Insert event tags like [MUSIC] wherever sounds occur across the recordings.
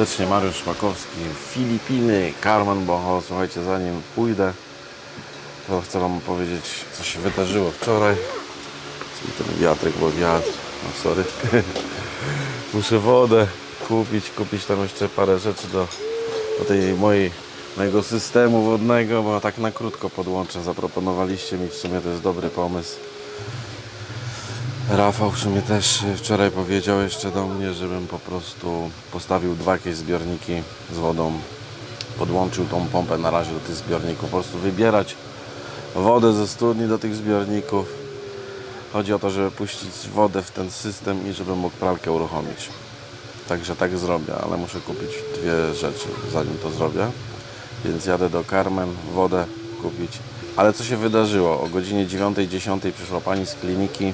serdecznie, Mariusz Szmakowski, Filipiny, Carmen Boho. Słuchajcie, zanim pójdę, to chcę Wam opowiedzieć, co się wydarzyło wczoraj. Co ten wiatrek, bo wiatr, no sorry. [LAUGHS] Muszę wodę kupić, kupić tam jeszcze parę rzeczy do, do tej mojej, mojego systemu wodnego, bo tak na krótko podłączę. Zaproponowaliście mi, w sumie to jest dobry pomysł. Rafał w sumie też wczoraj powiedział jeszcze do mnie, żebym po prostu postawił dwa jakieś zbiorniki z wodą. Podłączył tą pompę na razie do tych zbiorników. Po prostu wybierać wodę ze studni do tych zbiorników. Chodzi o to, żeby puścić wodę w ten system i żebym mógł pralkę uruchomić. Także tak zrobię, ale muszę kupić dwie rzeczy zanim to zrobię. Więc jadę do Carmen, wodę kupić. Ale co się wydarzyło? O godzinie 9.10 przyszła pani z kliniki.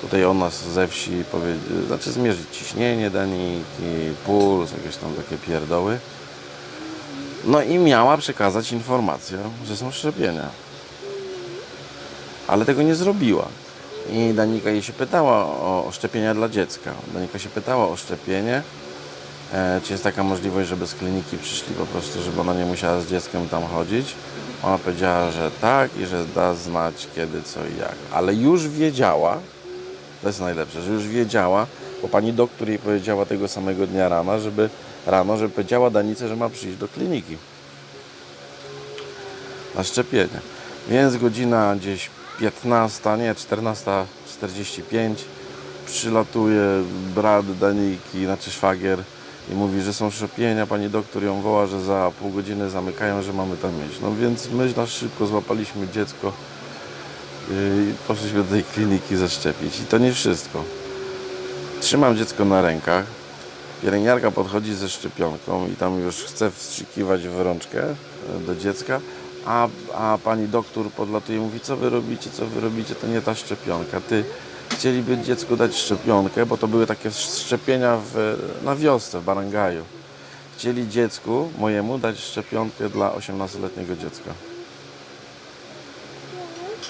Tutaj od nas ze wsi, powie... znaczy zmierzyć ciśnienie deniki, puls, jakieś tam takie pierdoły. No i miała przekazać informację, że są szczepienia. Ale tego nie zrobiła. I Danika jej się pytała o, o szczepienia dla dziecka. Danika się pytała o szczepienie. E, czy jest taka możliwość, żeby z kliniki przyszli po prostu, żeby ona nie musiała z dzieckiem tam chodzić? Ona powiedziała, że tak i że da znać kiedy, co i jak. Ale już wiedziała, to jest najlepsze, że już wiedziała, bo pani doktor jej powiedziała tego samego dnia rano, żeby, rano, żeby powiedziała Danice, że ma przyjść do kliniki na szczepienie. Więc godzina gdzieś 15, nie, 14.45 przylatuje brat Daniki, znaczy szwagier i mówi, że są szczepienia, pani doktor ją woła, że za pół godziny zamykają, że mamy tam iść. No więc my na szybko złapaliśmy dziecko poszliśmy do tej kliniki zaszczepić. I to nie wszystko. Trzymam dziecko na rękach. Pielęgniarka podchodzi ze szczepionką i tam już chce wstrzykiwać w rączkę e, do dziecka, a, a pani doktor podlatuje i mówi, co wy robicie, co wy robicie, to nie ta szczepionka. Ty chcieliby dziecku dać szczepionkę, bo to były takie szczepienia w, na wiosce w Barangaju. Chcieli dziecku mojemu dać szczepionkę dla 18-letniego dziecka.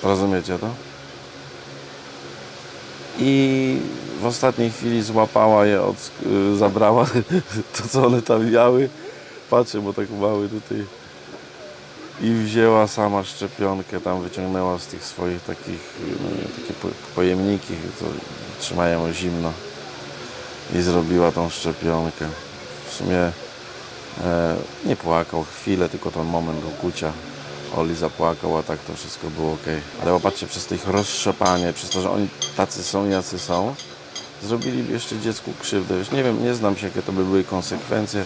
Rozumiecie to? I w ostatniej chwili złapała je, od, y, zabrała [LAUGHS] to, co one tam miały. Patrzę, bo tak mały tutaj. I wzięła sama szczepionkę, tam wyciągnęła z tych swoich takich, no, takie po- pojemniki, co trzymają zimno. I zrobiła tą szczepionkę. W sumie e, nie płakał chwilę, tylko ten moment ukucia. Oli zapłakał, a tak to wszystko było ok. Ale popatrzcie, przez to ich rozszczepanie, przez to, że oni tacy są, jacy są, zrobili jeszcze dziecku krzywdę. Już nie wiem, nie znam się, jakie to by były konsekwencje,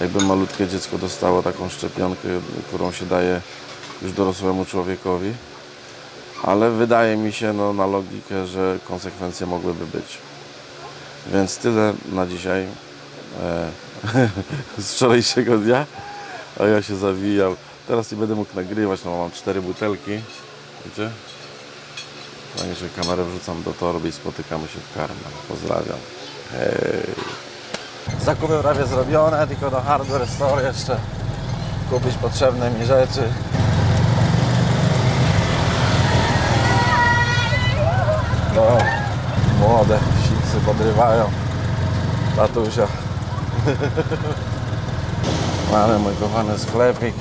jakby malutkie dziecko dostało taką szczepionkę, którą się daje już dorosłemu człowiekowi. Ale wydaje mi się, no, na logikę, że konsekwencje mogłyby być. Więc tyle na dzisiaj e, [LAUGHS] z wczorajszego dnia. A ja się zawijam. Teraz nie będę mógł nagrywać, no mam cztery butelki. Wiecie? Także kamerę wrzucam do torby i spotykamy się w Karmel. Pozdrawiam. Hej. Zakupy prawie zrobione, tylko do Hardware Store jeszcze kupić potrzebne mi rzeczy. No, młode sicy podrywają tatusia. [LAUGHS] Mamy mój kochany sklepik.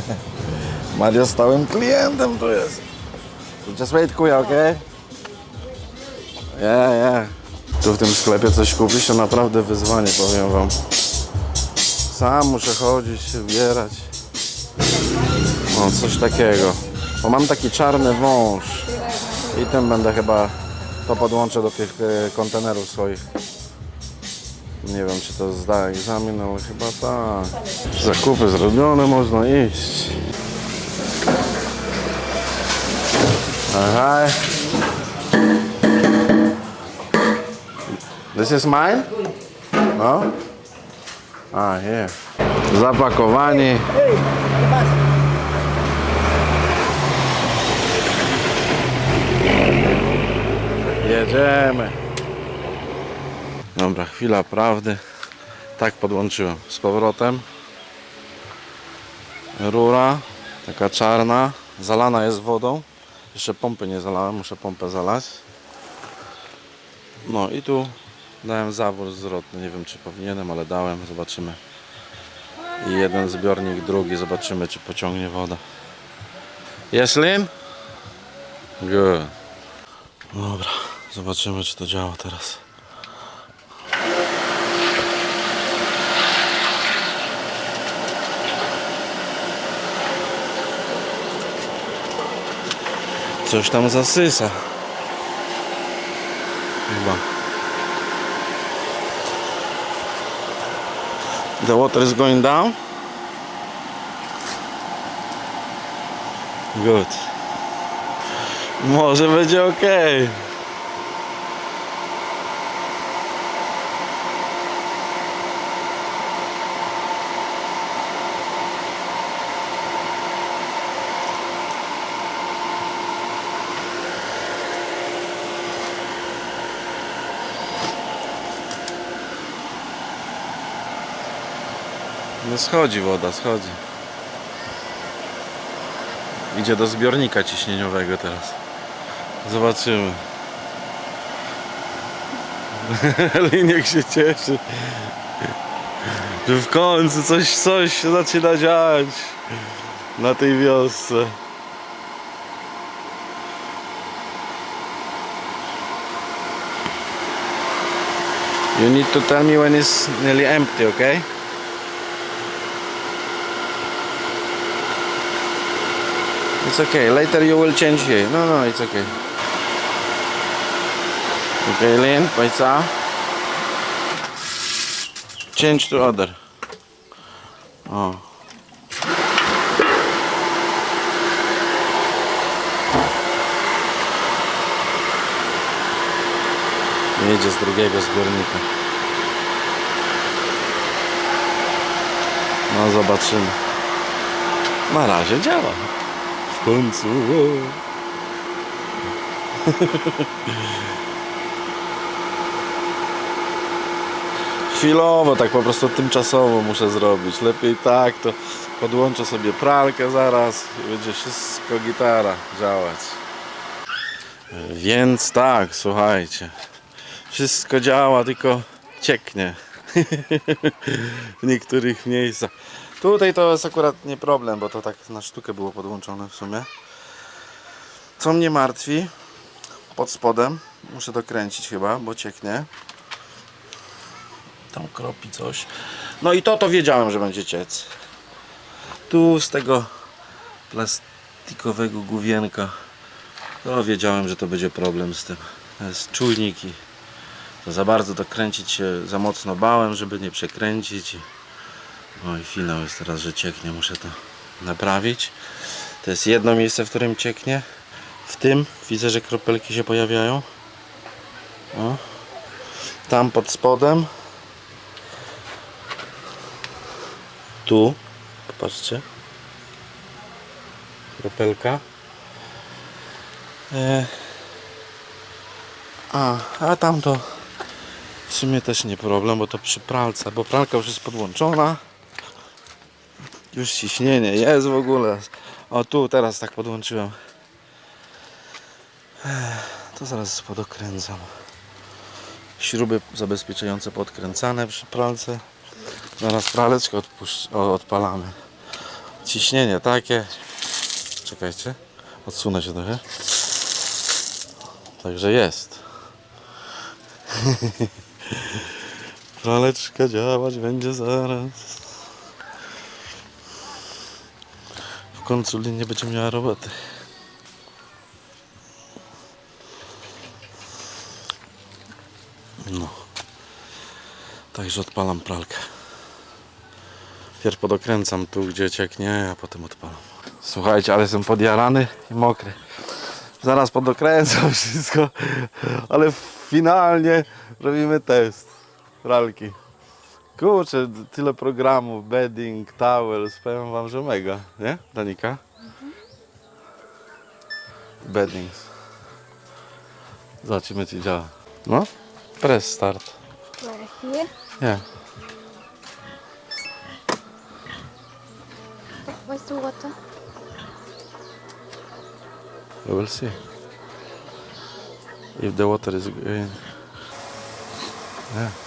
[LAUGHS] Mario stałym klientem tu jest. So just wait, kuja, ok? Yeah, yeah. Tu w tym sklepie coś kupić to naprawdę wyzwanie, powiem wam. Sam muszę chodzić, się ubierać. Coś takiego. Bo mam taki czarny wąż. I tym będę chyba to podłączę do tych e, kontenerów swoich. Nie wiem, czy to zda egzamin, ale chyba tak. Zakupy zrobione, można iść. Hi. This is mine? No? A, here. Zapakowani. Jedziemy. Dobra, chwila prawdy. Tak podłączyłem z powrotem. Rura, taka czarna, zalana jest wodą. Jeszcze pompy nie zalałem, muszę pompę zalać. No i tu Dałem zawór zwrotny, nie wiem czy powinienem, ale dałem, zobaczymy. I jeden zbiornik, drugi, zobaczymy czy pociągnie woda. Jest Lin? Good. Dobra, zobaczymy czy to działa teraz. Coś tam zasysa. Chyba. The water is going down. Good. Może będzie ok. No schodzi woda, schodzi. Idzie do zbiornika ciśnieniowego teraz. Zobaczymy. [LAUGHS] Liniek się cieszy. Że w końcu coś, coś się zaczyna dziać na tej wiosce. You need to tell me when it's nearly empty, okay? It's okay. Later you will change here. No, no, it's okay. Okay, Lynn, Paisa. Change to other. O. Jedzie z drugiego zbiornika. No zobaczymy. Na razie działa. Końcu. Chwilowo, tak po prostu tymczasowo muszę zrobić. Lepiej tak, to podłączę sobie pralkę zaraz i będzie wszystko gitara działać. Więc tak, słuchajcie. Wszystko działa, tylko cieknie. [LAUGHS] w niektórych miejscach. Tutaj to jest akurat nie problem, bo to tak na sztukę było podłączone w sumie. Co mnie martwi, pod spodem, muszę dokręcić chyba, bo cieknie. Tam kropi coś. No i to to wiedziałem, że będzie ciec. Tu z tego plastikowego główienka, to wiedziałem, że to będzie problem z tym. To jest czujnik i to za bardzo dokręcić się za mocno bałem, żeby nie przekręcić. I- no i finał jest teraz, że cieknie, muszę to naprawić. To jest jedno miejsce, w którym cieknie. W tym widzę, że kropelki się pojawiają. O. Tam pod spodem. Tu. Popatrzcie. Kropelka. E. A, a tam to w sumie też nie problem, bo to przy pralce, bo pralka już jest podłączona. Już ciśnienie jest w ogóle. O tu teraz tak podłączyłem. To zaraz podokręcam. Śruby zabezpieczające podkręcane przy pralce. Zaraz praleczkę o, odpalamy. Ciśnienie takie. Czekajcie. Odsunę się trochę. Także jest. [LAUGHS] Praleczka działać będzie zaraz. Końcu linia będzie miała roboty. No. Także odpalam pralkę. Pierw podokręcam tu, gdzie cieknie, a potem odpalam. Słuchajcie, ale jestem podjarany i mokry. Zaraz podokręcam wszystko, ale finalnie robimy test pralki. Kurczę, tyle programów, bedding, towels, powiem wam, że mega, nie, Danika? Beddings. Zobaczymy, czy działa. No, press start. Where here? Nie. Where's the water? We will see. If the water is going. Yeah.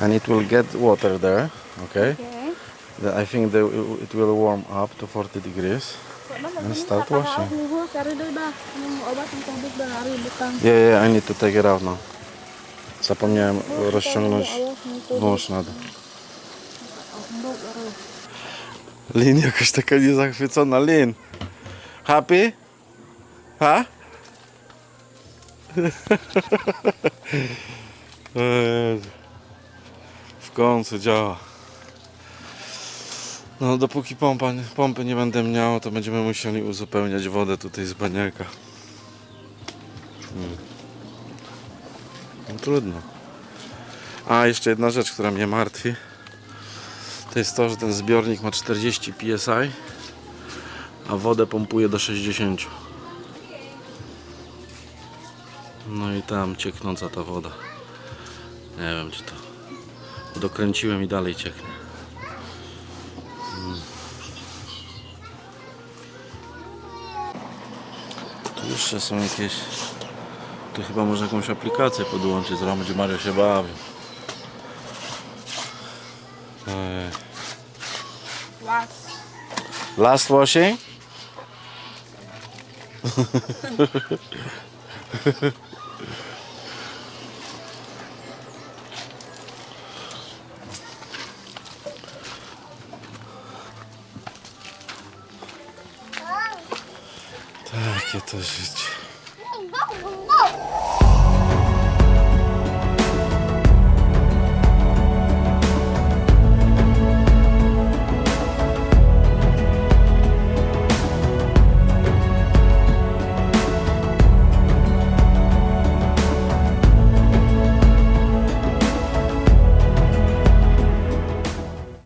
And it will get water there, okay? Okay. The- I think the, it will warm up to 40 degrees. And start washing. Yeah, yeah, I need to take it out now. Zapomniałem rozciągnąć wąż na dół. Lin jakaś taka niezachwycona. Lin, happy? Ha? [LAUGHS] W końcu działa. No dopóki pompa, pompy nie będę miał, to będziemy musieli uzupełniać wodę tutaj z baniaka. No trudno. A jeszcze jedna rzecz, która mnie martwi. To jest to, że ten zbiornik ma 40 psi, a wodę pompuje do 60. No i tam cieknąca ta woda. Nie wiem czy to. Dokręciłem i dalej cieknie. Tu jeszcze są jakieś tu chyba można jakąś aplikację podłączyć, zaraz będzie Mario się bawił. Last washing? [LAUGHS] Takie to życie.